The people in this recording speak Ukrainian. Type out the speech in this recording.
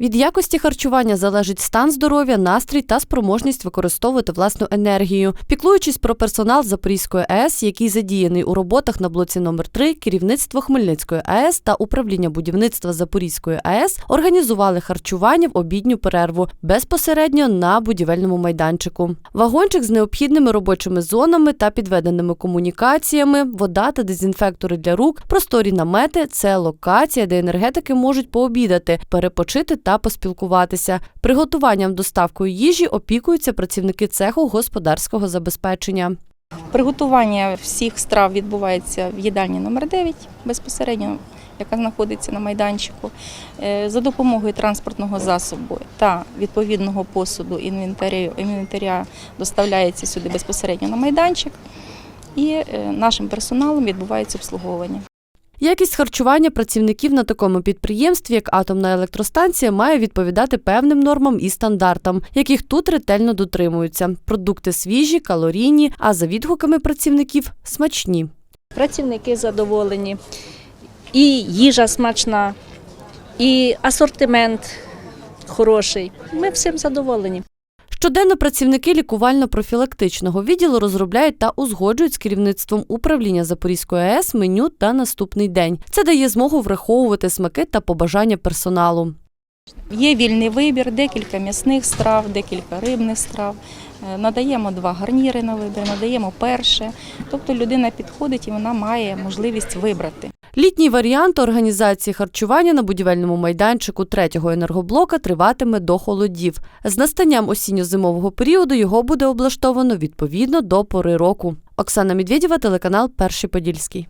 Від якості харчування залежить стан здоров'я, настрій та спроможність використовувати власну енергію. Піклуючись про персонал Запорізької АЕС, який задіяний у роботах на блоці номер 3 керівництво Хмельницької АЕС та управління будівництва Запорізької АЕС організували харчування в обідню перерву безпосередньо на будівельному майданчику. Вагончик з необхідними робочими зонами та підведеними комунікаціями, вода та дезінфектори для рук, просторі намети це локація, де енергетики можуть пообідати, перепочити та поспілкуватися. Приготуванням доставкою їжі опікуються працівники цеху господарського забезпечення. Приготування всіх страв відбувається в їдальні номер 9 безпосередньо, яка знаходиться на майданчику. Е, За допомогою транспортного засобу та відповідного посуду інвентаря, інвентаря доставляється сюди безпосередньо на майданчик, і е, нашим персоналом відбувається обслуговування. Якість харчування працівників на такому підприємстві, як атомна електростанція, має відповідати певним нормам і стандартам, яких тут ретельно дотримуються. Продукти свіжі, калорійні, а за відгуками працівників смачні. Працівники задоволені, і їжа смачна, і асортимент хороший. Ми всім задоволені. Щоденно працівники лікувально-профілактичного відділу розробляють та узгоджують з керівництвом управління Запорізької АЕС меню та наступний день. Це дає змогу враховувати смаки та побажання персоналу. Є вільний вибір, декілька м'ясних страв, декілька рибних страв. Е, Надаємо два гарніри на вибір, надаємо перше. Тобто людина підходить і вона має можливість вибрати. Літній варіант організації харчування на будівельному майданчику третього енергоблока триватиме до холодів. З настанням осінньо-зимового періоду його буде облаштовано відповідно до пори року. Оксана Медведєва, телеканал Перший Подільський.